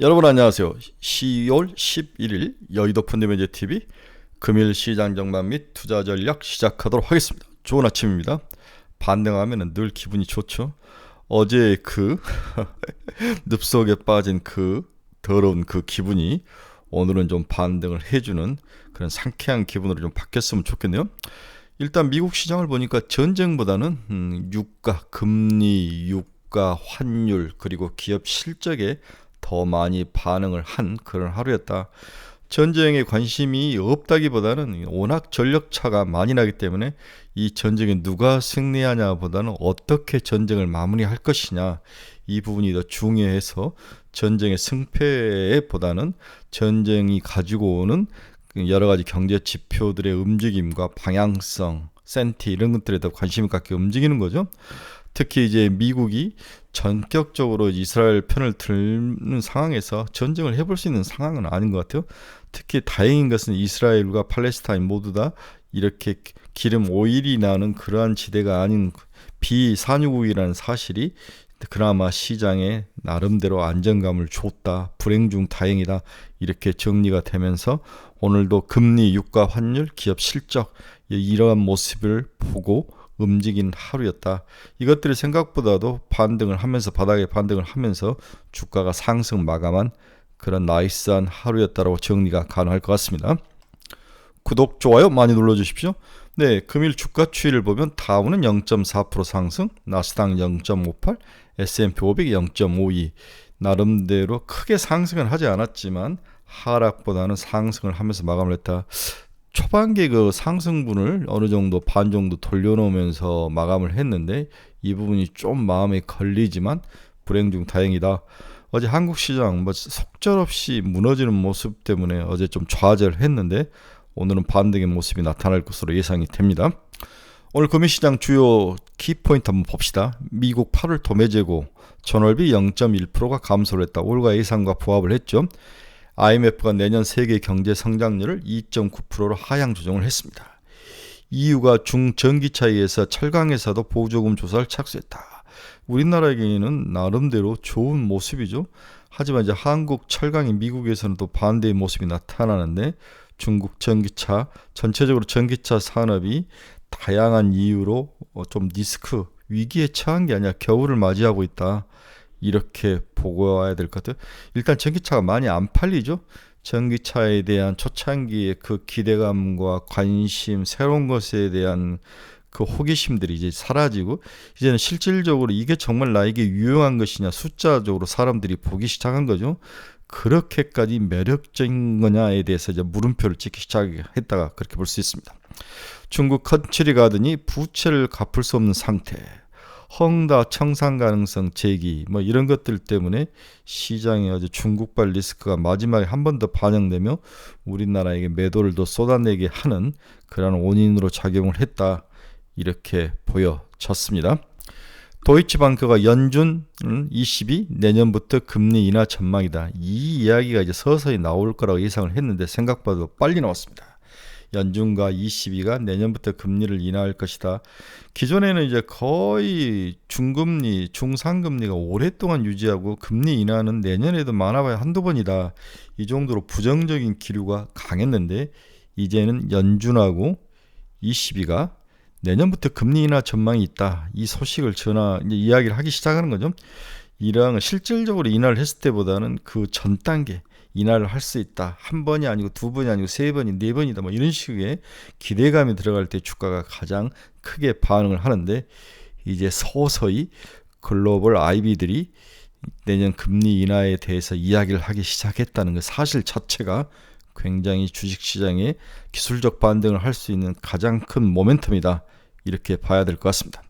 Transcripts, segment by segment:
여러분 안녕하세요. 10월 11일 여의도 펀드매니저 TV 금일 시장 전망 및 투자 전략 시작하도록 하겠습니다. 좋은 아침입니다. 반등하면 늘 기분이 좋죠. 어제 그 늪속에 빠진 그 더러운 그 기분이 오늘은 좀 반등을 해주는 그런 상쾌한 기분으로 좀 바뀌었으면 좋겠네요. 일단 미국 시장을 보니까 전쟁보다는 음, 유가, 금리, 유가, 환율 그리고 기업 실적에 더 많이 반응을 한 그런 하루였다. 전쟁에 관심이 없다기보다는 워낙 전력 차가 많이 나기 때문에 이 전쟁에 누가 승리하냐보다는 어떻게 전쟁을 마무리할 것이냐 이 부분이 더 중요해서 전쟁의 승패보다는 전쟁이 가지고 오는 여러 가지 경제 지표들의 움직임과 방향성, 센티 이런 것들에 더 관심을 갖게 움직이는 거죠. 특히 이제 미국이 전격적으로 이스라엘 편을 들는 상황에서 전쟁을 해볼 수 있는 상황은 아닌 것 같아요. 특히 다행인 것은 이스라엘과 팔레스타인 모두 다 이렇게 기름 오일이 나는 그러한 지대가 아닌 비산유국이라는 사실이 그나마 시장에 나름대로 안정감을 줬다. 불행 중 다행이다. 이렇게 정리가 되면서 오늘도 금리, 유가, 환율, 기업 실적 이러한 모습을 보고 움직인 하루였다. 이것들이 생각보다도 반등을 하면서 바닥에 반등을 하면서 주가가 상승 마감한 그런 나이스한 하루였다라고 정리가 가능할 것 같습니다. 구독, 좋아요 많이 눌러주십시오. 네, 금일 주가 추이를 보면 다우는 0.4% 상승, 나스닥 0.58, S&P 500 0.52. 나름대로 크게 상승은 하지 않았지만 하락보다는 상승을 하면서 마감을 했다. 초반기 그 상승분을 어느 정도 반 정도 돌려놓으면서 마감을 했는데 이 부분이 좀 마음에 걸리지만 불행 중 다행이다. 어제 한국 시장 뭐 속절없이 무너지는 모습 때문에 어제 좀 좌절했는데 오늘은 반등의 모습이 나타날 것으로 예상이 됩니다. 오늘 금융시장 주요 키포인트 한번 봅시다. 미국 8월 도매 재고 전월비 0.1%가 감소를 했다. 올가 예상과 부합을 했죠. IMF가 내년 세계 경제 성장률을 2.9%로 하향 조정을 했습니다. EU가 중전기차에서 철강에서도 보조금 조사를 착수했다. 우리나라에게는 나름대로 좋은 모습이죠. 하지만 이제 한국 철강이 미국에서는 또 반대의 모습이 나타나는데 중국 전기차 전체적으로 전기차 산업이 다양한 이유로 어, 좀 리스크 위기에 처한 게 아니라 겨울을 맞이하고 있다. 이렇게 보고 와야 될 것 같아요. 일단 전기차가 많이 안 팔리죠. 전기차에 대한 초창기의 그 기대감과 관심, 새로운 것에 대한 그 호기심들이 이제 사라지고 이제는 실질적으로 이게 정말 나에게 유용한 것이냐 숫자적으로 사람들이 보기 시작한 거죠. 그렇게까지 매력적인 거냐에 대해서 이제 물음표를 찍기 시작했다가 그렇게 볼 수 있습니다. 중국 컨트리 가든이 부채를 갚을 수 없는 상태. 헝다 청산 가능성 제기 뭐 이런 것들 때문에 시장에 아주 중국발 리스크가 마지막에 한 번 더 반영되며 우리나라에게 매도를 더 쏟아내게 하는 그런 원인으로 작용을 했다 이렇게 보여졌습니다. 도이치방크가 연준 20이 내년부터 금리 인하 전망이다. 이 이야기가 이제 서서히 나올 거라고 예상을 했는데 생각보다 빨리 나왔습니다. 연준과 ECB가 내년부터 금리를 인하할 것이다. 기존에는 이제 거의 중금리, 중상금리가 오랫동안 유지하고 금리 인하는 내년에도 많아봐야 한두 번이다. 이 정도로 부정적인 기류가 강했는데 이제는 연준하고 ECB가 내년부터 금리 인하 전망이 있다. 이 소식을 전하 이제 이야기를 하기 시작하는 거죠. 이랑 실질적으로 인하를 했을 때보다는 그 전 단계 인하를 할수 있다. 한 번이 아니고 두 번이 아니고 세 번이 네 번이다. 뭐 이런 식의 기대감이 들어갈 때 주가가 가장 크게 반응을 하는데 이제 서서히 글로벌 아이비들이 내년 금리 인하에 대해서 이야기를 하기 시작했다는 그 사실 자체가 굉장히 주식 시장에 기술적 반등을 할 수 있는 가장 큰 모멘텀이다. 이렇게 봐야 될 것 같습니다.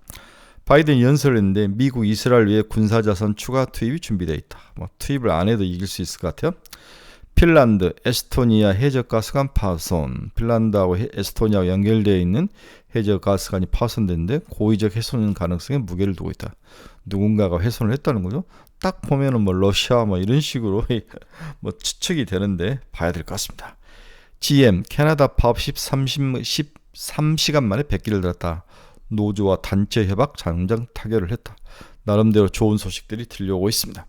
바이든 연설을 했는데 미국 이스라엘 위해 군사자산 추가 투입이 준비되어 있다. 뭐 투입을 안 해도 이길 수 있을 것 같아요. 핀란드, 에스토니아 해저가스관 파손. 핀란드하고 에스토니아와 연결되어 있는 해저가스관이 파손됐는데 고의적 훼손 가능성에 무게를 두고 있다. 누군가가 훼손을 했다는 거죠. 딱 보면은 뭐 러시아 뭐 이런 식으로 뭐 추측이 되는데 봐야 될 것 같습니다. GM 캐나다 파업 13, 13시간 만에 100기를 들었다. 노조와 단체 협약 장장 타결을 했다. 나름대로 좋은 소식들이 들려오고 있습니다.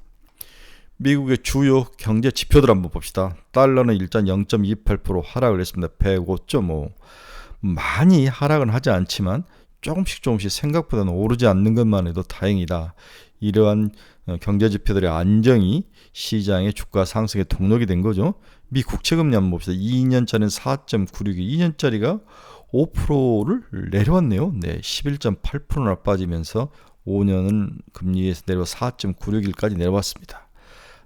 미국의 주요 경제 지표들 한번 봅시다. 달러는 일단 0.28% 하락을 했습니다. 105.5. 많이 하락은 하지 않지만 조금씩 조금씩 생각보다는 오르지 않는 것만 해도 다행이다. 이러한 어, 경제 지표들의 안정이 시장의 주가 상승의 동력이 된 거죠. 미 국채 금리 한번 봅시다. 2년짜리는 4.96이 2년짜리가 5%를 내려왔네요. 네, 11.8%나 빠지면서 5년은 금리에서 내려 4.96일까지 내려왔습니다.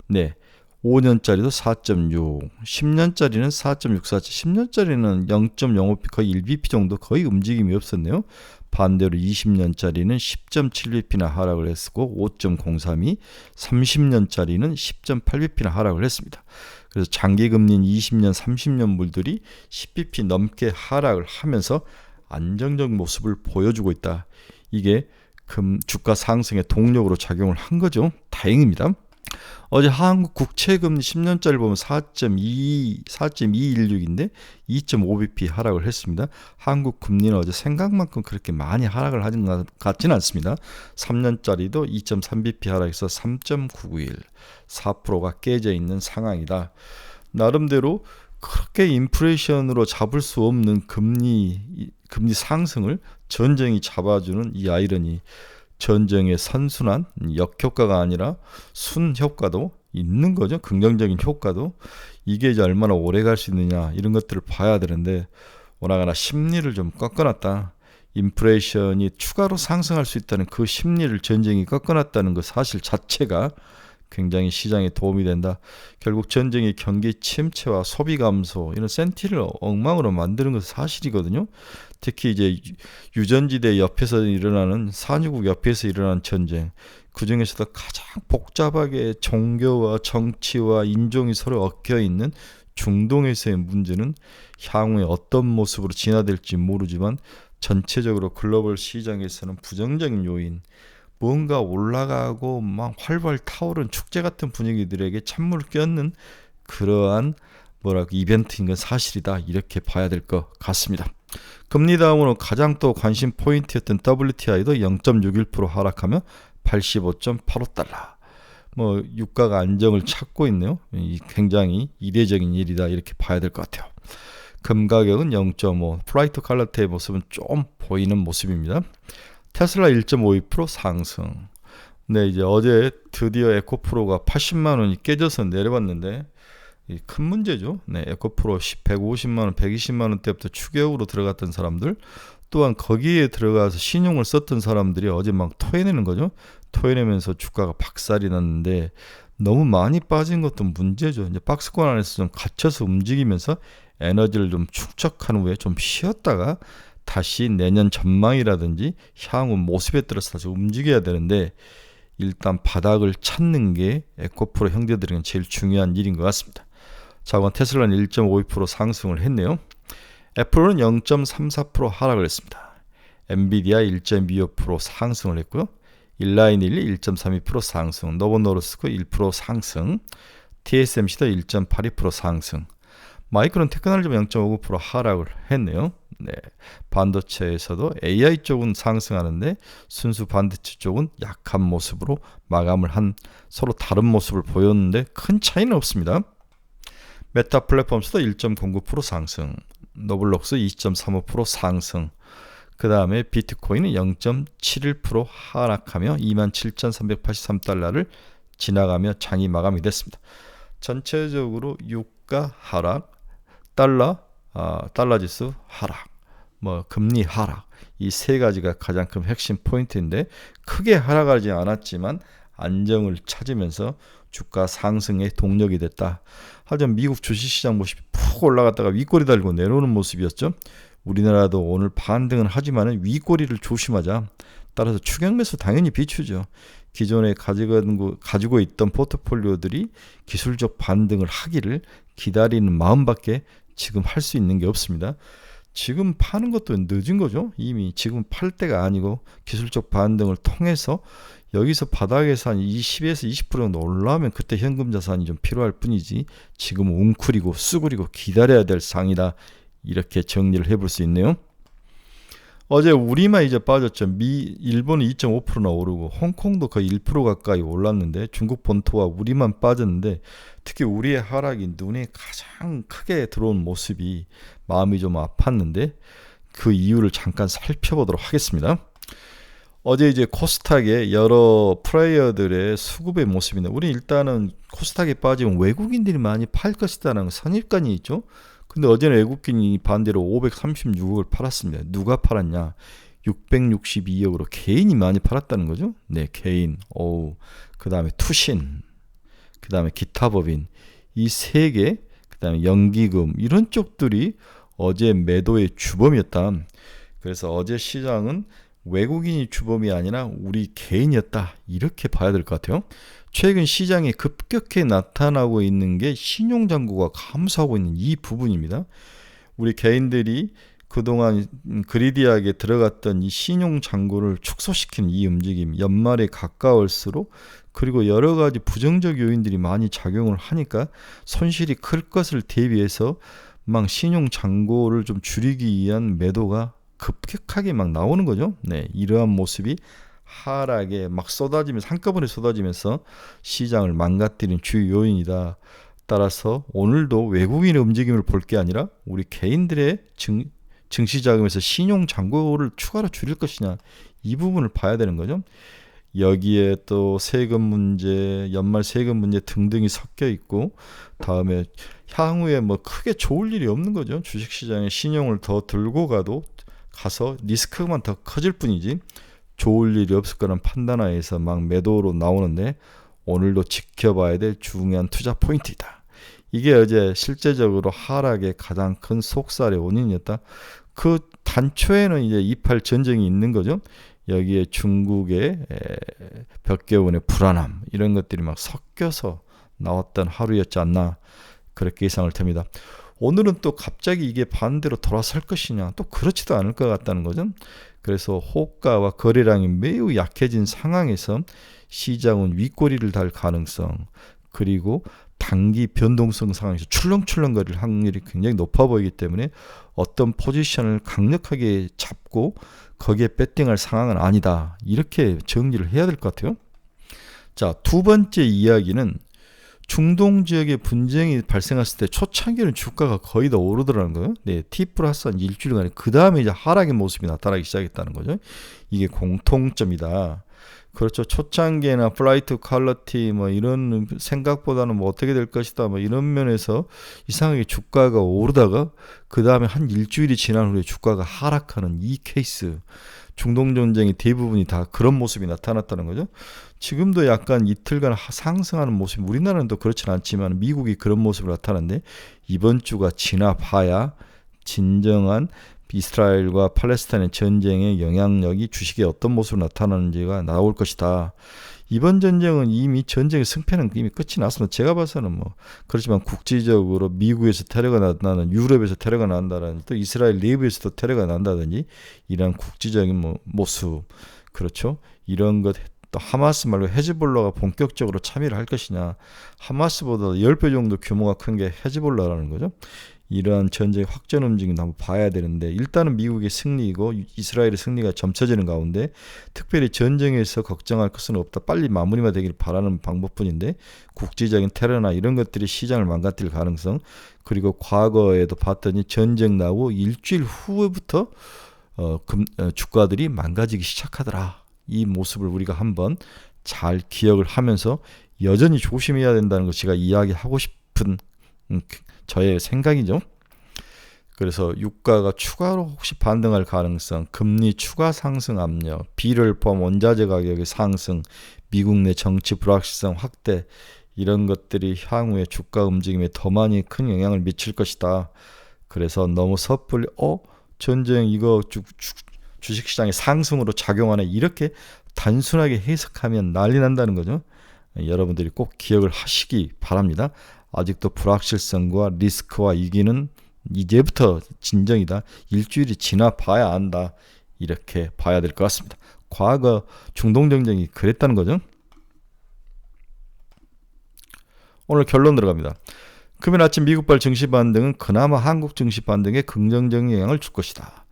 네. 5년짜리도 4.6, 10년짜리는 4.64, 10년짜리는 0.05 거의 1bp 정도 거의 움직임이 없었네요. 반대로 20년짜리는 10.7bp나 하락을 했고 5.03이 30년짜리는 10.8bp나 하락을 했습니다. 그래서 장기 금리인 20년, 30년 물들이 10bp 넘게 하락을 하면서 안정적 모습을 보여주고 있다. 이게 금 주가 상승의 동력으로 작용을 한 거죠. 다행입니다. 어제 한국 국채금리 10년짜리 보면 4.2 4.216인데 2.5bp 하락을 했습니다. 한국 금리는 어제 생각만큼 그렇게 많이 하락을 하진 것 같지는 않습니다. 3년짜리도 2.3bp 하락해서 3.991 4%가 깨져 있는 상황이다. 나름대로 그렇게 인플레이션으로 잡을 수 없는 금리 금리 상승을 전쟁이 잡아주는 이 아이러니 전쟁의 선순환 역효과가 아니라 순효과도 있는 거죠. 긍정적인 효과도 이게 이제 얼마나 오래 갈 수 있느냐 이런 것들을 봐야 되는데 오나가나 심리를 좀 꺾어놨다. 인플레이션이 추가로 상승할 수 있다는 그 심리를 전쟁이 꺾어놨다는 그 사실 자체가 굉장히 시장에 도움이 된다. 결국 전쟁이 경기 침체와 소비 감소 이런 센티를 엉망으로 만드는 것은 사실이거든요. 특히 이제 유전지대 옆에서 일어나는 산유국 옆에서 일어난 전쟁 그 중에서도 가장 복잡하게 종교와 정치와 인종이 서로 얽혀 있는 중동에서의 문제는 향후에 어떤 모습으로 진화될지 모르지만 전체적으로 글로벌 시장에서는 부정적인 요인 뭔가 올라가고 막 활발 타오른 축제 같은 분위기들에게 찬물을 껴는 그러한 뭐랄까 이벤트인 건 사실이다 이렇게 봐야 될 것 같습니다. 금리 다음으로 가장 또 관심 포인트였던 WTI도 0.61% 하락하며 85.85달러. 뭐 유가가 안정을 찾고 있네요. 굉장히 이례적인 일이다 이렇게 봐야 될 것 같아요. 금 가격은 0.5, 플라이트 칼라트의 모습은 좀 보이는 모습입니다. 테슬라 1.52% 상승. 네, 이제 어제 드디어 에코프로가 80만 원이 깨져서 내려왔는데 큰 문제죠. 네, 에코프로 150만 원, 120만 원대부터 추격으로 들어갔던 사람들 또한 거기에 들어가서 신용을 썼던 사람들이 어제 막 토해내는 거죠. 토해내면서 주가가 박살이 났는데 너무 많이 빠진 것도 문제죠. 이제 박스권 안에서 좀 갇혀서 움직이면서 에너지를 좀 축적한 후에 좀 쉬었다가 다시 내년 전망이라든지 향후 모습에 따라서 다시 움직여야 되는데 일단 바닥을 찾는 게 에코프로 형제들에게 제일 중요한 일인 것 같습니다. 자원 테슬라는 1.52% 상승을 했네요. 애플은 0.34% 하락을 했습니다. 엔비디아 1.25% 상승을 했고요. 일라인일리 1.32% 상승, 노보노르스코 1% 상승, TSMC도 1.82% 상승, 마이크론 테크놀로지 0.59% 하락을 했네요. 네. 반도체에서도 AI 쪽은 상승하는데 순수 반도체 쪽은 약한 모습으로 마감을 한 서로 다른 모습을 보였는데 큰 차이는 없습니다. 메타 플랫폼스도 1.09% 상승, 노블록스 2.35% 상승, 그 다음에 비트코인은 0.71% 하락하며 27,383달러를 지나가며 장이 마감이 됐습니다. 전체적으로 유가 하락, 달러, 어, 달러 지수 하락, 뭐 금리 하락 이 세 가지가 가장 큰 핵심 포인트인데 크게 하락하지 않았지만 안정을 찾으면서 주가 상승의 동력이 됐다. 하지만 미국 주식시장 모습이 푹 올라갔다가 윗꼬리 달고 내려오는 모습이었죠. 우리나라도 오늘 반등은 하지만 윗꼬리를 조심하자. 따라서 추경 매수 당연히 비추죠. 기존에 가지고 있던 포트폴리오들이 기술적 반등을 하기를 기다리는 마음밖에 지금 할 수 있는 게 없습니다. 지금 파는 것도 늦은 거죠. 이미 지금 팔 때가 아니고 기술적 반등을 통해서 여기서 바닥에서 한 20에서 20% 정도 올라오면 그때 현금 자산이 좀 필요할 뿐이지 지금 웅크리고 수그리고 기다려야 될 상이다. 이렇게 정리를 해볼 수 있네요. 어제 우리만 이제 빠졌죠. 미 일본이 2.5%나 오르고 홍콩도 거의 1% 가까이 올랐는데 중국 본토와 우리만 빠졌는데 특히 우리의 하락이 눈에 가장 크게 들어온 모습이 마음이 좀 아팠는데 그 이유를 잠깐 살펴보도록 하겠습니다. 어제 이제 코스닥의 여러 플레이어들의 수급의 모습인데 우리 일단은 코스닥에 빠지면 외국인들이 많이 팔 것이다라는 선입관이 있죠. 근데 어제는 외국인이 반대로 536억을 팔았습니다. 누가 팔았냐? 662억으로 개인이 많이 팔았다는 거죠. 네, 개인. 오. 그다음에 투신. 그다음에 기타 법인. 이 세 개. 그다음에 연기금 이런 쪽들이 어제 매도의 주범이었다. 그래서 어제 시장은 외국인이 주범이 아니라 우리 개인이었다. 이렇게 봐야 될 것 같아요. 최근 시장에 급격히 나타나고 있는 게 신용장구가 감소하고 있는 이 부분입니다. 우리 개인들이 그동안 그리디하게 들어갔던 이 신용장구를 축소시키는 이 움직임, 연말에 가까울수록 그리고 여러 가지 부정적 요인들이 많이 작용을 하니까 손실이 클 것을 대비해서 막 신용장고를 좀 줄이기 위한 매도가 급격하게 막 나오는 거죠. 네, 이러한 모습이 하락에 막 쏟아지면서 한꺼번에 쏟아지면서 시장을 망가뜨리는 주요 요인이다. 따라서 오늘도 외국인의 움직임을 볼 게 아니라 우리 개인들의 증, 증시 자금에서 신용 잔고를 추가로 줄일 것이냐 이 부분을 봐야 되는 거죠. 여기에 또 세금 문제, 연말 세금 문제 등등이 섞여 있고 다음에 향후에 뭐 크게 좋을 일이 없는 거죠. 주식 시장에 신용을 더 들고 가도 가서 리스크만 더 커질 뿐이지 좋을 일이 없을 거란 판단하에서 막 매도로 나오는데 오늘도 지켜봐야 될 중요한 투자 포인트이다. 이게 어제 실제적으로 하락의 가장 큰 속살의 원인이었다. 그 단초에는 이제 이팔 전쟁이 있는 거죠. 여기에 중국의 벽개원의 불안함 이런 것들이 막 섞여서 나왔던 하루였지 않나 그렇게 예상을 됩니다. 오늘은 또 갑자기 이게 반대로 돌아설 것이냐 또 그렇지도 않을 것 같다는 거죠. 그래서 호가와 거래량이 매우 약해진 상황에서 시장은 윗꼬리를 달 가능성 그리고 단기 변동성 상황에서 출렁출렁거릴 확률이 굉장히 높아 보이기 때문에 어떤 포지션을 강력하게 잡고 거기에 배팅할 상황은 아니다. 이렇게 정리를 해야 될 것 같아요. 자, 두 번째 이야기는 중동 지역에 분쟁이 발생했을 때 초창기는 주가가 거의 다 오르더라는 거예요. 네, T 플러스 한 일주일간에 그 다음에 이제 하락의 모습이 나타나기 시작했다는 거죠. 이게 공통점이다. 그렇죠. 초창기에나 플라이트 퀄러티 뭐 이런 생각보다는 뭐 어떻게 될 것이다 뭐 이런 면에서 이상하게 주가가 오르다가 그 다음에 한 일주일이 지난 후에 주가가 하락하는 이 케이스 중동 전쟁이 대부분이 다 그런 모습이 나타났다는 거죠. 지금도 약간 이틀간 상승하는 모습, 우리나라는 또 그렇진 않지만 미국이 그런 모습을 나타났는데 이번 주가 지나봐야 진정한 이스라엘과 팔레스타인의 전쟁의 영향력이 주식에 어떤 모습으로 나타나는지가 나올 것이다. 이번 전쟁은 이미 전쟁의 승패는 이미 끝이 났습니다. 제가 봐서는 뭐 그렇지만 국제적으로 미국에서 테러가 난다는 유럽에서 테러가 난다는 또 이스라엘 내부에서도 테러가 난다든지 이런 국제적인 뭐 모습 그렇죠. 이런 것또 하마스 말고 헤즈볼라가 본격적으로 참여를 할 것이냐. 하마스보다 10배 정도 규모가 큰 게 헤즈볼라라는 거죠. 이러한 전쟁 확전 움직임도 한번 봐야 되는데 일단은 미국의 승리이고 이스라엘의 승리가 점쳐지는 가운데 특별히 전쟁에서 걱정할 것은 없다. 빨리 마무리만 되길 바라는 방법뿐인데 국제적인 테러나 이런 것들이 시장을 망가뜨릴 가능성 그리고 과거에도 봤더니 전쟁 나고 일주일 후부터 어, 금, 어, 주가들이 망가지기 시작하더라. 이 모습을 우리가 한번 잘 기억을 하면서 여전히 조심해야 된다는 것 제가 이야기하고 싶은 음, 그 저의 생각이죠. 그래서 유가가 추가로 혹시 반등할 가능성, 금리 추가 상승 압력, 비를 포함 원자재 가격의 상승, 미국 내 정치 불확실성 확대 이런 것들이 향후에 주가 움직임에 더 많이 큰 영향을 미칠 것이다. 그래서 너무 섣불리 어 전쟁 이거 주, 주, 주식시장의 상승으로 작용하네 이렇게 단순하게 해석하면 난리 난다는 거죠. 여러분들이 꼭 기억을 하시기 바랍니다. 아직도 불확실성과 리스크와 이기는 이제부터 진정이다. 일주일이 지나 봐야 안다. 이렇게 봐야 될 것 같습니다. 과거 중동 정쟁이 그랬다는 거죠. 오늘 결론 들어갑니다. 금요일 아침 미국발 증시 반등은 그나마 한국 증시 반등에 긍정적인 영향을 줄 것이다.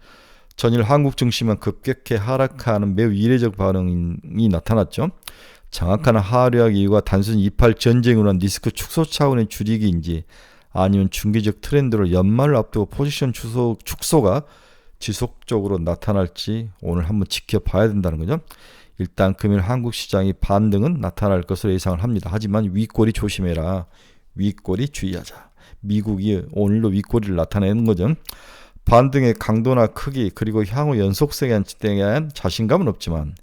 전일 한국 증시만 급격히 하락하는 매우 이례적 반응이 나타났죠. 정확한 하락 이유가 단순히 이팔 전쟁으로 한 리스크 축소 차원의 줄이기인지 아니면 중기적 트렌드로 연말을 앞두고 포지션 축소, 축소가 지속적으로 나타날지 오늘 한번 지켜봐야 된다는 거죠. 일단 금일 한국 시장이 반등은 나타날 것으로 예상을 합니다. 하지만 윗골이 조심해라. 윗골이 주의하자. 미국이 오늘도 윗골이를 나타내는 거죠. 반등의 강도나 크기 그리고 향후 연속성에 대한 자신감은 없지만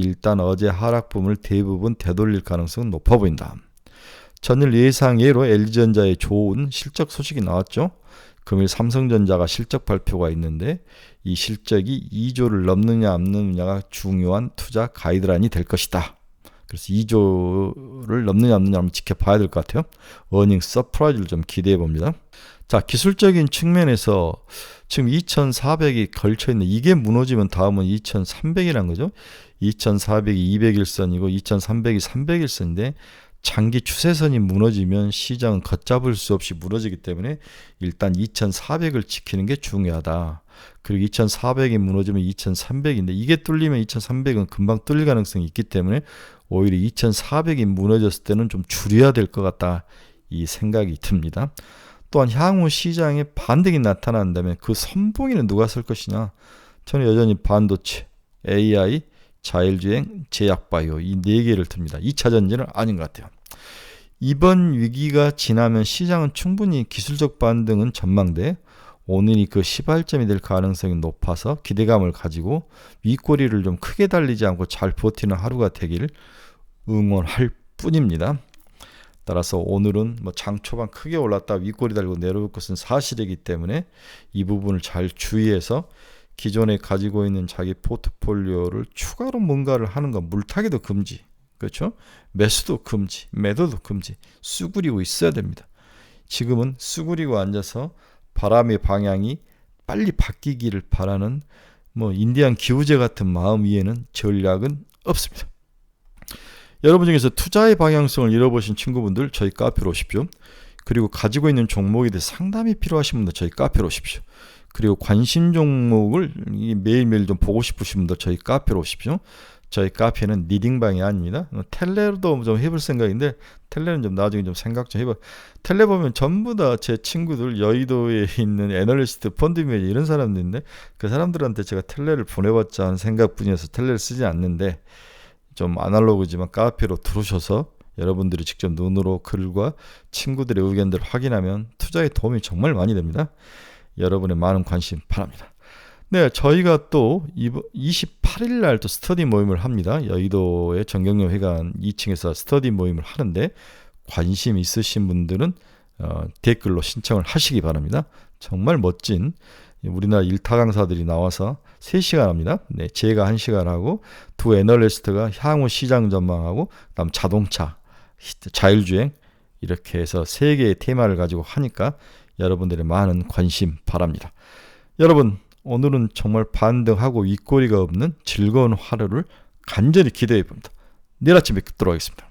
일단 어제 하락 부분을 대부분 되돌릴 가능성은 높아 보인다. 전일 예상 예로 LG전자의 좋은 실적 소식이 나왔죠. 금일 삼성전자가 실적 발표가 있는데 이 실적이 2조를 넘느냐 안 넘느냐가 중요한 투자 가이드라인이 될 것이다. 그래서 2조를 넘느냐 없느냐 한번 지켜봐야 될 것 같아요. 어닝 서프라이즈를 좀 기대해 봅니다. 자, 기술적인 측면에서 지금 2,400이 걸쳐 있는 이게 무너지면 다음은 2,300이란 거죠. 2,400이 200일선이고 2,300이 300일선인데 장기 추세선이 무너지면 시장은 걷잡을 수 없이 무너지기 때문에 일단 2,400을 지키는 게 중요하다. 그리고 2,400이 무너지면 2,300인데 이게 뚫리면 2,300은 금방 뚫릴 가능성이 있기 때문에 오히려 2,400이 무너졌을 때는 좀 줄여야 될 것 같다. 이 생각이 듭니다. 또한 향후 시장에 반등이 나타난다면 그 선봉에는 누가 설 것이냐? 저는 여전히 반도체, AI, 자율주행, 제약바이오 이 네 개를 듭니다. 2차 전지는 아닌 것 같아요. 이번 위기가 지나면 시장은 충분히 기술적 반등은 전망돼 오늘이 그 시발점이 될 가능성이 높아서 기대감을 가지고 윗꼬리를 좀 크게 달리지 않고 잘 버티는 하루가 되기를 응원할 뿐입니다. 따라서 오늘은 뭐 장 초반 크게 올랐다 윗꼬리 달고 내려올 것은 사실이기 때문에 이 부분을 잘 주의해서 기존에 가지고 있는 자기 포트폴리오를 추가로 뭔가를 하는 건 물타기도 금지. 그렇죠? 매수도 금지, 매도도 금지. 수그리고 있어야 됩니다. 지금은 수그리고 앉아서 바람의 방향이 빨리 바뀌기를 바라는 뭐 인디안 기우제 같은 마음 위에는 전략은 없습니다. 여러분 중에서 투자의 방향성을 잃어보신 친구분들 저희 카페로 오십시오. 그리고 가지고 있는 종목에 대해 상담이 필요하신 분들 저희 카페로 오십시오. 그리고 관심 종목을 매일매일 좀 보고 싶으신 분들 저희 카페로 오십시오. 저희 카페는 리딩방이 아닙니다. 텔레도 좀 해볼 생각인데 텔레는 좀 나중에 좀 생각 좀 해봐. 텔레 보면 전부 다 제 친구들 여의도에 있는 애널리스트, 펀드 매니저 이런 사람들인데 그 사람들한테 제가 텔레를 보내봤자 하는 생각뿐이어서 텔레를 쓰지 않는데 좀 아날로그지만 카페로 들어오셔서 여러분들이 직접 눈으로 글과 친구들의 의견들을 확인하면 투자에 도움이 정말 많이 됩니다. 여러분의 많은 관심 바랍니다. 네, 저희가 또 28일 날 또 스터디 모임을 합니다. 여의도의 정경련 회관 2층에서 스터디 모임을 하는데 관심 있으신 분들은 어, 댓글로 신청을 하시기 바랍니다. 정말 멋진 우리나라 일타 강사들이 나와서 3시간 합니다. 네, 제가 1시간 하고 두 애널리스트가 향후 시장 전망하고 그다음 자동차, 자율주행 이렇게 해서 세 개의 테마를 가지고 하니까 여러분들의 많은 관심 바랍니다. 여러분 오늘은 정말 반등하고 윗꼬리가 없는 즐거운 하루를 간절히 기대해 봅니다. 내일 아침 뵙도록 하겠습니다.